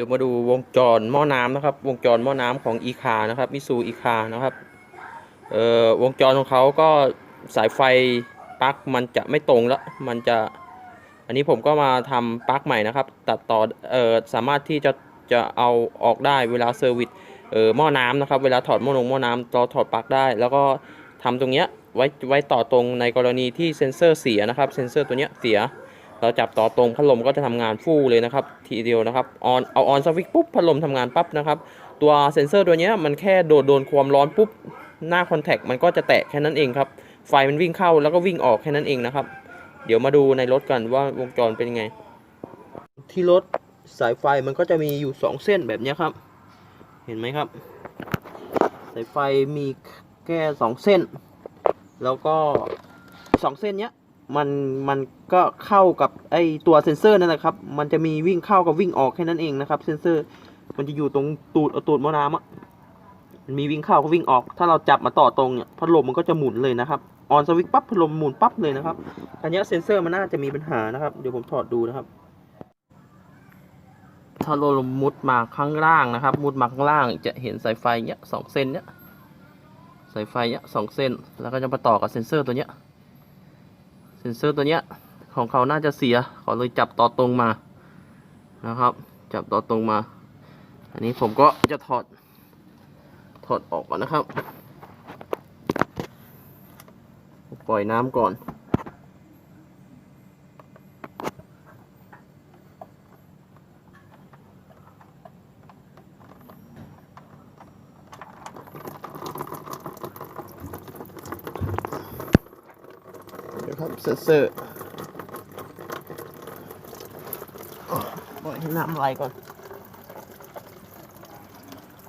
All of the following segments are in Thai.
ดี๋ยวมาดูวงจรหม้อน้ำนะครับ วงจรหม้อน้ำของอีคานะครับมิซูอีคานะครับเอ่อวงจรของเขาก็สายไฟปลั๊กมันจะไม่ตรงแล้วมันจะอันนี้ผมก็มาทำปลั๊กใหม่นะครับ ตัดต่อเอ่อสามารถที่จะจะเอาออกได้เวลาเซอร์วิสเอ่อหม้อน้ำนะครับ เวลาถอดหม้อลงหม้อน้ำเราถอดปลั๊กได้ แล้วก็ทำตรงเนี้ยไว้ไว้ต่อตรงในกรณีที่เซ็นเซอร์เสียนะครับ เซ็นเซอร์ตัวเนี้ยเสีย เราจับต่อตรงพัดลมก็จะทำงานฟู่เลยนะครับ ทีเดียวนะครับออนเอาออนสวิตช์ปุ๊บพัดลมทำงานปั๊บนะครับ ตัวเซ็นเซอร์ตัวเนี้ยมันแค่โดนโดนความร้อนปุ๊บหน้าคอนแทคมันก็จะแตะแค่นั้นเองครับ ไฟมันวิ่งเข้าแล้วก็วิ่งออกแค่นั้นเองนะครับ เดี๋ยวมาดูในรถกันว่าวงจรเป็นยังไง ที่รถสายไฟมันก็จะมีอยู่ 2 เส้นแบบเนี้ยครับ เห็นไหมครับ สายไฟมีแค่สองเส้น แล้วก็สองเส้นเนี้ย มันมันก็เข้ากับไอตัวเซ็นเซอร์นั่นแหละครับ มันจะมีวิ่งเข้ากับวิ่งออกแค่นั้นเองนะครับ เซ็นเซอร์มันจะอยู่ตรงตูดตูดมอน้ำอะมันมีวิ่งเข้ากับวิ่งออก ถ้าเราจับมาต่อตรงเนี่ยพัดลมมันก็จะหมุนเลยนะครับออนสวิตปั๊บพัดลมหมุนปั๊บเลยนะครับอันเนี้ยเซ็นเซอร์มันน่าจะมีปัญหานะครับ เดี๋ยวผมถอดดูนะครับ ถ้าเรามุดมาข้างล่างนะครับ มุดมาข้างล่างจะเห็นสายไฟเนี้ยสองเส้นเนี้ยสายไฟเนี้ยสองเส้น แล้วก็จะมาต่อกับเซ็นเซอร์ตัวเนี้ย นเซอร์ตัวเนี้ยของเขาน่าจะเสียเขาเลยจับต่อตรงมานะครับ จับต่อตรงมา อันนี้ผมก็จะถอดถอดออกก่อนนะครับ ปล่อยน้ำก่อน เดี๋ยวครับเซ็นเซอร์อ๋อปล่อยให้น้ำไหลก่อน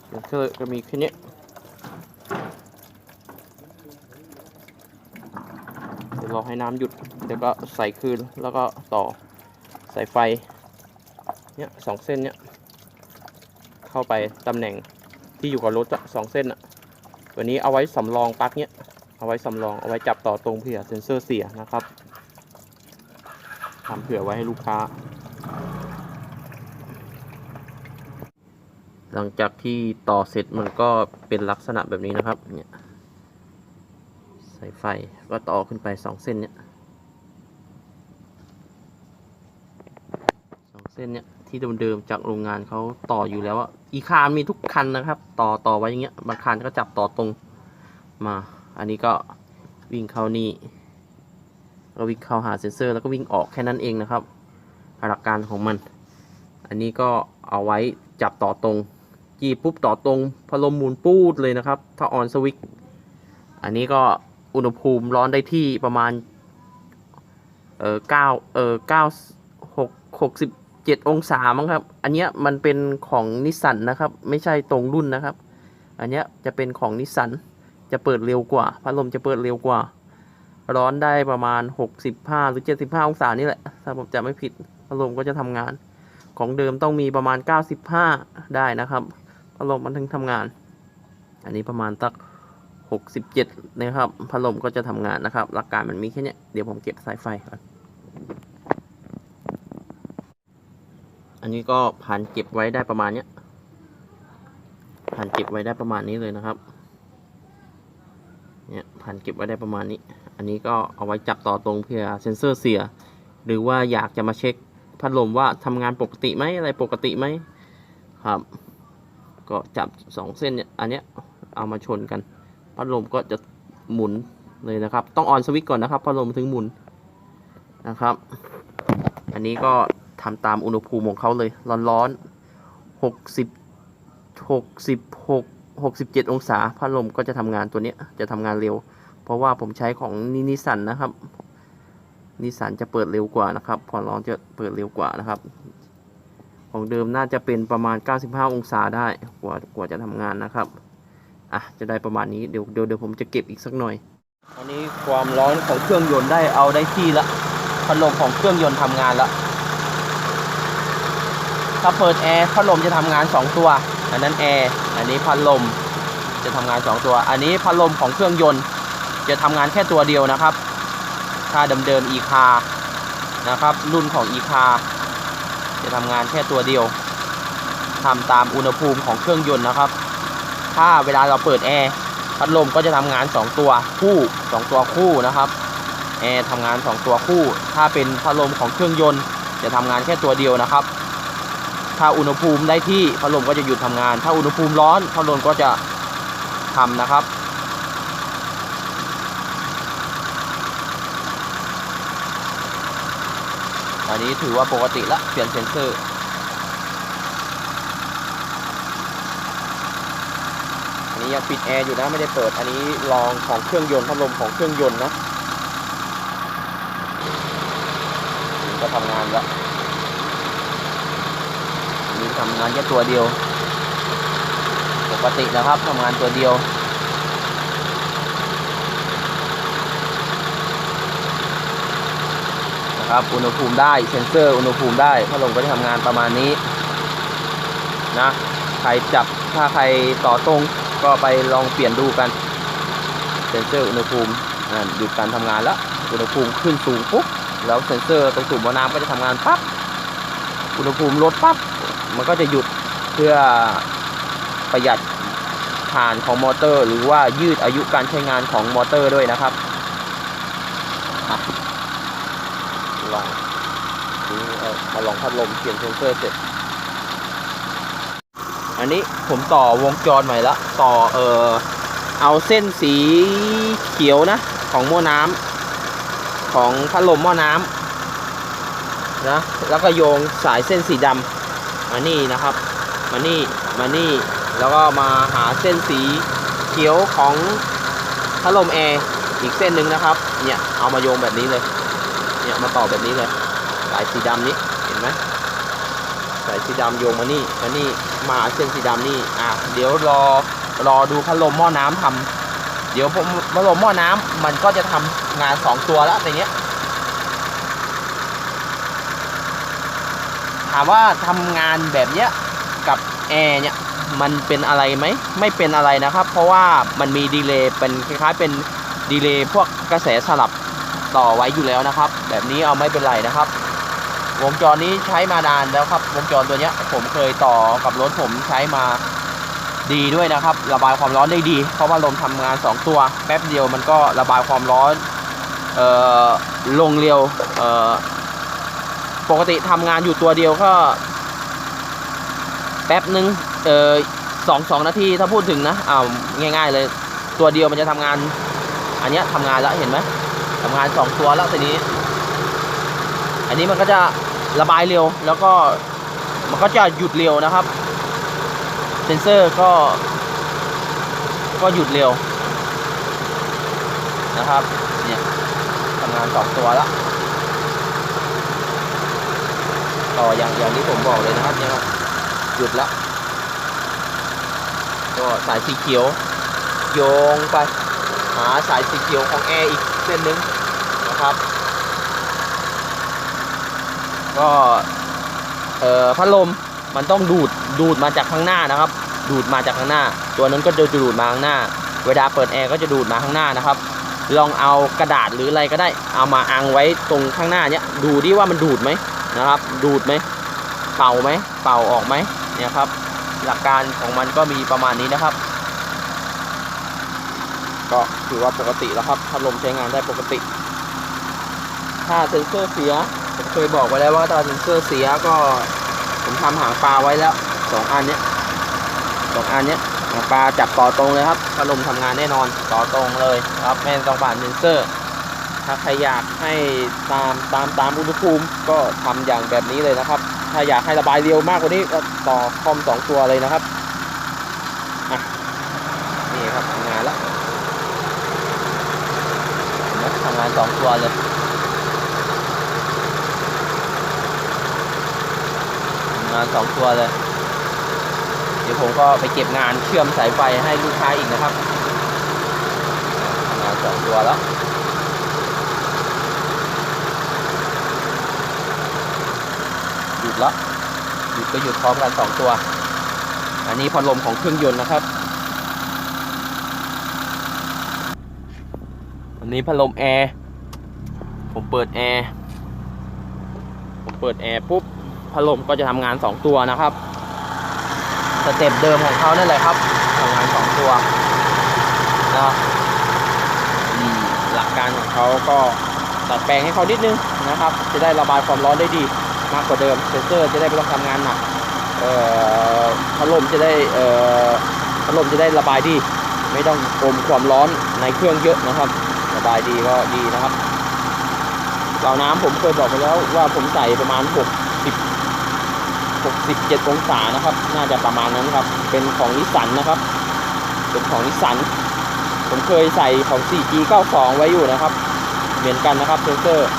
เซ็นเซอร์ก็มีแค่เนี้ยเดี๋ยวรอให้น้ำหยุด เดี๋ยวก็ใส่คืน แล้วก็ต่อสายไฟ เนี้ยสองเส้นเนี้ยเข้าไปตำแหน่งที่อยู่กับรถอะสองเส้นอะตัวนี้เอาไว้สำรองปลั๊กเนี้ย เอาไว้สำรองเอาไว้จับต่อตรงเผื่อเซ็นเซอร์เสียนะครับทำเผื่อไว้ให้ลูกค้า หลังจากที่ต่อเสร็จมันก็เป็นลักษณะแบบนี้นะครับเนี่ยสายไฟก็ต่อขึ้นไปสองเส้นเนี่ยสองเส้นเนี่ยที่เดิมๆจากโรงงานเขาต่ออยู่แล้วอะอีคารมีทุกคันนะครับ ต่อต่อไว้อย่างเงี้ยบางคันก็จับต่อตรงมา อันนี้ก็วิ่งเข้านี่ก็วิ่งเข้าหาเซ็นเซอร์แล้วก็วิ่งออกแค่นั้นเองนะครับ หลักการของมัน อันนี้ก็เอาไว้จับต่อตรงจีบปุ๊บต่อตรงพัดลมหมุนปูดเลยนะครับ ถ้าออนสวิตอันนี้ก็อุณหภูมิร้อนได้ที่ประมาณเออเก้าเออเก้าหกหกสิบเจ็ดองศามั้งครับ อันเนี้ยมันเป็นของนิสสันนะครับ ไม่ใช่ตรงรุ่นนะครับ อันเนี้ยจะเป็นของนิสสัน จะเปิดเร็วกว่า พัดลมจะเปิดเร็วกว่า ร้อนได้ประมาณ 65 หรือ 75 องศานี่แหละ ถ้าผมจะไม่ผิด พัดลมก็จะทำงาน ของเดิมต้องมีประมาณ 95 ได้นะครับ พัดลมมันถึงทำงาน อันนี้ประมาณตัก 67 นะครับ พัดลมก็จะทำงานนะครับ หลักการมันมีแค่เนี้ยเดี๋ยวผมเก็บสายไฟก่อนอันนี้ก็ผ่านเก็บไว้ได้ประมาณเนี้ยผ่านเก็บไว้ได้ประมาณนี้เลยนะครับ เนี่ยผ่านเก็บไว้ได้ประมาณนี้ อันนี้ก็เอาไว้จับต่อตรงเพื่อเซ็นเซอร์เสีย หรือว่าอยากจะมาเช็คพัดลมว่าทำงานปกติไหมอะไรปกติไหมครับ ก็จับสองเส้นเนี่ยอันเนี้ยเอามาชนกัน พัดลมก็จะหมุนเลยนะครับ ต้องออนสวิตช์ก่อนนะครับ พัดลมถึงหมุนนะครับ อันนี้ก็ทำตามอุณหภูมิของเขาเลย ร้อนๆหกสิบหกสิบหก 67 องศาพัดลมก็จะทำงานตัวนี้จะทำงานเร็ว เพราะว่าผมใช้ของนินสันนะครับนิสันจะเปิดเร็วกว่านะครับพอร้อนจะเปิดเร็วกว่านะครับ ของเดิมน่าจะเป็นประมาณ 95 องศาได้กว่ากว่าจะทำงานนะครับอะจะได้ประมาณนี้เดี๋ยวเดี๋ยวเดี๋ยวผมจะเก็บอีกสักหน่อยอันนี้ความร้อนของเครื่องยนต์ได้เอาได้ที่ละพัดลมของเครื่องยนต์ทำงานละถ้าเปิดแอร์พัดลมจะทำงาน 2 ตัว อันนั้นแอร์ อันนี้พัดลม จะทำงาน 2 ตัว อันนี้พัดลมของเครื่องยนต์ จะทำงานแค่ตัวเดียวนะครับ ถ้าเดิมๆ e คานะครับ รุ่นของ e คาจะทำงานแค่ตัวเดียวทำตามอุณหภูมิของเครื่องยนต์นะครับ ถ้าเวลาเราเปิดแอร์พัดลมก็จะทำงาน 2 ตัวคู่ 2 ตัวคู่นะครับแอร์ทำงาน 2 ตัวคู่ ถ้าเป็นพัดลมของเครื่องยนต์ จะทำงานแค่ตัวเดียวนะครับ ถ้าอุณหภูมิได้ที่พัดลมก็จะหยุดทำงาน ถ้าอุณหภูมิร้อนพัดลมก็จะทำนะครับ อันนี้ถือว่าปกติละเปลี่ยนเซนเซอร์อันนี้ยังปิดแอร์อยู่นะไม่ได้เปิด อันนี้ลองของเครื่องยนต์พัดลมของเครื่องยนต์นะก็ทำงานแล้ว นี้ทำงานแค่ตัวเดียว ปกตินะครับทำงานตัวเดียวนะครับอุณหภูมิได้เซ็นเซอร์อุณหภูมิได้พัดลมก็จะทำงานประมาณนี้นะใครจับถ้าใครต่อตรงก็ไปลองเปลี่ยนดูกันเซ็นเซอร์อุณหภูมิอ่าหยุดการทำงานแล้วอุณหภูมิขึ้นสูงปุ๊บแล้วเซ็นเซอร์ตรงตุ่มบ่อน้ำก็จะทำงานปั๊บอุณหภูมิลดปั๊บ มันก็จะหยุดเพื่อประหยัดฐานของมอเตอร์ หรือว่ายืดอายุการใช้งานของมอเตอร์ด้วยนะครับลองนี่มาลองพัดลมเปลี่ยนเซนเซอร์เสร็จ อันนี้ผมต่อวงจรใหม่ละต่อเออเอาเส้นสีเขียวนะ ของหม้อน้ำของพัดลมหม้อน้ำนะแล้วก็โยงสายเส้นสีดำ มานี่นะครับ มานี่มานี่แล้วก็มาหาเส้นสีเขียวของพัดลมแอร์อีกเส้นหนึ่งนะครับ เนี่ยเอามาโยงแบบนี้เลย เนี่ยมาต่อแบบนี้เลย สายสีดำนี้เห็นไหมสายสีดำโยงมานี่มานี่มาเส้นสีดำนี่อะเดี๋ยวรอรอดูพัดลมหม้อน้ำทำเดี๋ยวผมพัดลมหม้อน้ำมันก็จะทำงานสองตัวแล้วแต่เนี้ย ถามว่าทำงานแบบเนี้ยกับแอร์เนี่ยมันเป็นอะไรไหมไม่เป็นอะไรนะครับ เพราะว่ามันมีดีเลย์เป็นคล้ายๆเป็นดีเลย์พวกกระแสสลับต่อไว้อยู่แล้วนะครับ แบบนี้เอาไม่เป็นไรนะครับ วงจรนี้ใช้มานานแล้วครับ วงจรตัวเนี้ยผมเคยต่อกับรถผมใช้มาดีด้วยนะครับ ระบายความร้อนได้ดี เพราะว่าลมทำงาน 2 ตัว แป๊บเดียวมันก็ระบายความร้อนเอ่อลงเร็วเอ่อ ปกติทำงานอยู่ตัวเดียวก็ แป๊บนึงเอ่อสองสองนาทีถ้าพูดถึงนะอ้าวง่าย ๆ เลย ตัวเดียวมันจะทำงาน อันเนี้ยทำงานแล้วเห็นไหมทำงานสองตัวแล้วทีนี้ อันนี้มันก็จะระบายเร็วแล้วก็มันก็จะหยุดเร็วนะครับ เซนเซอร์ก็ ก็หยุดเร็วนะครับ เนี่ยทำงานสองตัวแล้ว ต่ออย่างอย่างที่ผมบอกเลยนะครับเนี่ยหยุดแล้วก็สายสีเขียว โยงไป หาสายสีเขียวของแอร์อีกเส้นหนึ่งนะครับ ก็เอ่อพัดลมมันต้องดูดดูดมาจากข้างหน้านะครับ ดูดมาจากข้างหน้า ตัวนั้นก็จะดูดมาข้างหน้า เวลาเปิดแอร์ก็จะดูดมาข้างหน้านะครับ ลองเอากระดาษหรืออะไรก็ได้ เอามาอังไว้ตรงข้างหน้าเนี้ยดูดิว่ามันดูดไหม นะครับ ดูดไหมเป่าไหมเป่าออกไหมเนี่ยครับ หลักการของมันก็มีประมาณนี้นะครับ ก็ถือว่าปกติแล้วครับพัดลมใช้งานได้ปกติ ถ้าเซ็นเซอร์เสียผมเคยบอกไว้แล้วว่าถ้าเซ็นเซอร์เสียก็ผมทำหางปลาไว้แล้วสองอันเนี้ยสองอันเนี้ยหางปลาจับต่อตรงเลยครับพัดลมทำงานแน่นอนต่อตรงเลยครับไม่ต้องผ่านเซ็นเซอร์ ถ้าใครอยากให้ตามตามตามอุณหภูมิก็ทำอย่างแบบนี้เลยนะครับ ถ้าอยากให้ระบายเร็วมากกว่านี้ก็ต่อคอมสองตัวเลยนะครับนี่ครับทำงานแล้วทำงานสองตัวเลยทำงานสองตัวเลย เดี๋ยวผมก็ไปเก็บงานเชื่อมสายไฟให้ลูกค้าอีกนะครับทำงานสองตัวแล้ว หยุดละหยุดก็หยุดพร้อมกันสองตัว อันนี้พัดลมของเครื่องยนต์นะครับ อันนี้พัดลมแอร์ผมเปิดแอร์ผมเปิดแอร์ปุ๊บพัดลมก็จะทำงาน2ตัวนะครับสเต็ปเดิมของเขานั่นแหละครับทำงานสองตัวนะหลักการของเขาก็ตัดแปลงให้เขานิดนึงนะครับ จะได้ระบายความร้อนได้ดี มากกว่าเดิมเซนเซอร์จะได้ไม่ต้องทำงานหนักเอ่อพัดลมจะได้เอ่อพัดลมจะได้ระบายดี ไม่ต้องอมความร้อนในเครื่องเยอะนะครับ ระบายดีก็ดีนะครับเป่าน้ำผมเคยบอกไปแล้วว่าผมใส่ประมาณ 60 67 องศานะครับ น่าจะประมาณนั้นครับ เป็นของนิสสันนะครับ เป็นของนิสสัน ผมเคยใส่ของ 4G 92 ไว้อยู่นะครับ เหมือนกันนะครับเซนเซอร์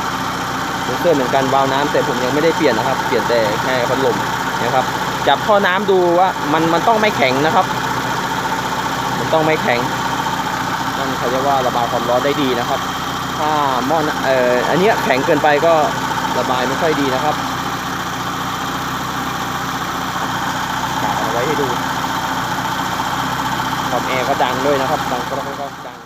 เซนเซอร์เหมือนกันวาล์วน้ำแต่ผมยังไม่ได้เปลี่ยนนะครับ เปลี่ยนแต่แค่พัดลมนะครับ จับท่อน้ำดูว่ามันมันต้องไม่แข็งนะครับ มันต้องไม่แข็งนั่นเขาเรียกว่าระบายความร้อนได้ดีนะครับ ถ้าหม้อน้ำเอ่ออันนี้แข็งเกินไปก็ระบายไม่ค่อยดีนะครับกาเอาไว้ให้ดูความแอร์ก็ดังด้วยนะครับดังก็ก็ดัง